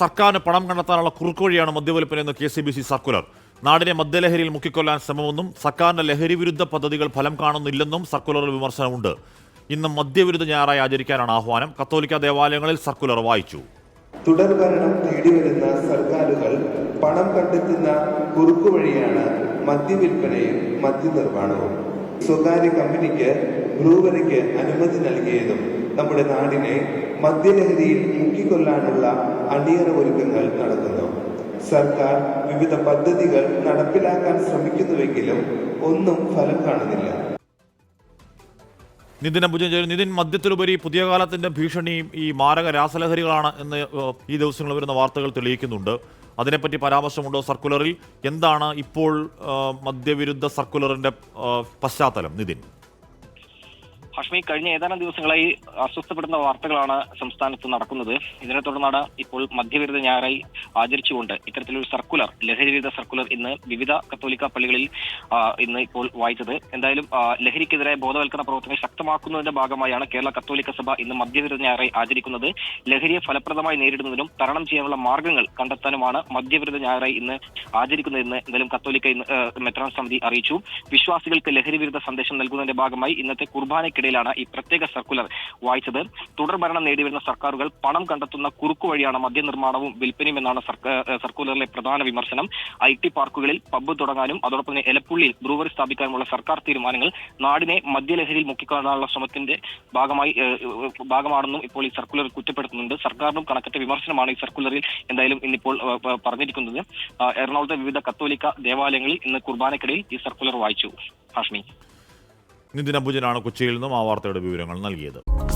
സർക്കാരിന് പണം കണ്ടെത്താനുള്ള കുറുക്കുവഴിയാണ് മദ്യവിൽപ്പനയെന്ന് K C B C circular. നാടിനെ മദ്യലഹരിയിൽ മുക്കിക്കൊല്ലാൻ ശ്രമമെന്നും സർക്കാരിന്റെ ലഹരി വിരുദ്ധ പദ്ധതികൾ ഫലം കാണുന്നില്ലെന്നും സർക്കുലറിൽ വിമർശനമുണ്ട്. ഇന്ന് മദ്യവിരുദ്ധ ഞായറായി ആചരിക്കാനാണ് ആഹ്വാനം. കത്തോലിക്ക ദേവാലയങ്ങളിൽ സർക്കുലർ വായിച്ചു. തുടർഭരണം നേടിവരുന്ന സർക്കാരുകൾ പണം കണ്ടെത്തുന്ന കുറുക്കുവഴിയാണ് മദ്യവിൽപ്പനയും മദ്യനിർമ്മാണവും സ്വകാര്യ കമ്പനിക്ക് ബ്രൂവറിക്ക് അനുമതി നൽകിയതും നമ്മുടെ നാടിനെ മദ്യലഹരിയിൽ മുക്കിക്കൊല്ലാനുള്ള അണിയറ ഒരുക്കങ്ങൾ നടത്തുന്നു സർക്കാർ വിവിധ പദ്ധതികൾ നടപ്പിലാക്കാൻ ശ്രമിക്കുന്നുവെങ്കിലും ഒന്നും ഫലം കാണുന്നില്ല. നിതിൻ ചെയ്തു നിതിൻ മദ്യത്തിലുപരി പുതിയ കാലത്തിന്റെ ഭീഷണിയും ഈ മാരക രാസലഹരികളാണ് എന്ന് ഈ ദിവസങ്ങളിൽ വരുന്ന വാർത്തകൾ തെളിയിക്കുന്നുണ്ട്. അതിനെപ്പറ്റി പരാമർശമുണ്ടോ സർക്കുലറിൽ? എന്താണ് ഇപ്പോൾ മദ്യവിരുദ്ധ സർക്കുലറിന്റെ പശ്ചാത്തലം? നിതിൻ. ഹഷ്മി കഴിഞ്ഞ ഏതാനും ദിവസങ്ങളായി അസ്വസ്ഥപ്പെടുന്ന വാർത്തകളാണ് സംസ്ഥാനത്ത് നടക്കുന്നത്. ഇതിനെ തുടർന്നാണ് ഇപ്പോൾ മധ്യവിരുദ്ധ ഞായറായി ആചരിച്ചുകൊണ്ട് ഇത്തരത്തിലൊരു സർക്കുലർ ലഹരിവിരുദ്ധ സർക്കുലർ ഇന്ന് വിവിധ കത്തോലിക്ക പള്ളികളിൽ ഇന്ന് ഇപ്പോൾ വായിച്ചത്. എന്തായാലും ലഹരിക്കെതിരെ ബോധവൽക്കരണ പ്രവർത്തനം ശക്തമാക്കുന്നതിന്റെ ഭാഗമായാണ് കേരള കത്തോലിക്ക സഭ ഇന്ന് മദ്യവിരുദ്ധ ഞായറായി ആചരിക്കുന്നത്. ലഹരിയെ ഫലപ്രദമായി നേരിടുന്നതിനും തരണം ചെയ്യാനുള്ള മാർഗങ്ങൾ കണ്ടെത്താനുമാണ് മദ്യവിരുദ്ധ ഞായറായി ഇന്ന് ആചരിക്കുന്നതെന്ന് എന്തായാലും കത്തോലിക്ക മെത്രാൻ സമിതി അറിയിച്ചു. വിശ്വാസികൾക്ക് ലഹരിവിരുദ്ധ സന്ദേശം നൽകുന്നതിന്റെ ഭാഗമായി ഇന്നത്തെ കുർബാനയ്ക്കിടയിലാണ് ഈ പ്രത്യേക സർക്കുലർ വായിച്ചത്. തുടർ ഭരണം നേടിവരുന്ന സർക്കാരുകൾ പണം കണ്ടെത്തുന്ന കുറുക്കു വഴിയാണ് മദ്യനിർമ്മാണവും വിൽപ്പനയും സർക്ക- സർക്കുലറിലെ പ്രധാന വിമർശനം ഐ ടി പാർക്കുകളിൽ പബ്ബ് തുടങ്ങാനും അതോടൊപ്പം തന്നെ എലപ്പുള്ളിയിൽ ബ്രൂവറി സ്ഥാപിക്കാനുമുള്ള സർക്കാർ തീരുമാനങ്ങൾ നാടിനെ മദ്യലഹരിയിൽ മുക്കിക്കാണാനുള്ള ശ്രമത്തിന്റെ ഭാഗമായി ഭാഗമാണെന്നും ഇപ്പോൾ ഈ സർക്കുലർ കുറ്റപ്പെടുത്തുന്നുണ്ട്. സർക്കാരിനും കണക്കറ്റ വിമർശനമാണ് ഈ സർക്കുലറിൽ എന്തായാലും ഇന്നിപ്പോൾ പറഞ്ഞിരിക്കുന്നത്. എറണാകുളത്തെ വിവിധ കത്തോലിക്ക ദേവാലയങ്ങളിൽ ഇന്ന് കുർബാനക്കിടയിൽ ഈ സർക്കുലർ വായിച്ചു. ഹാഷ്മി. നിതിൻ അംബുജനാണ് കൊച്ചിയിൽ നിന്നും ആ വാർത്തയുടെ വിവരങ്ങൾ നൽകിയത്.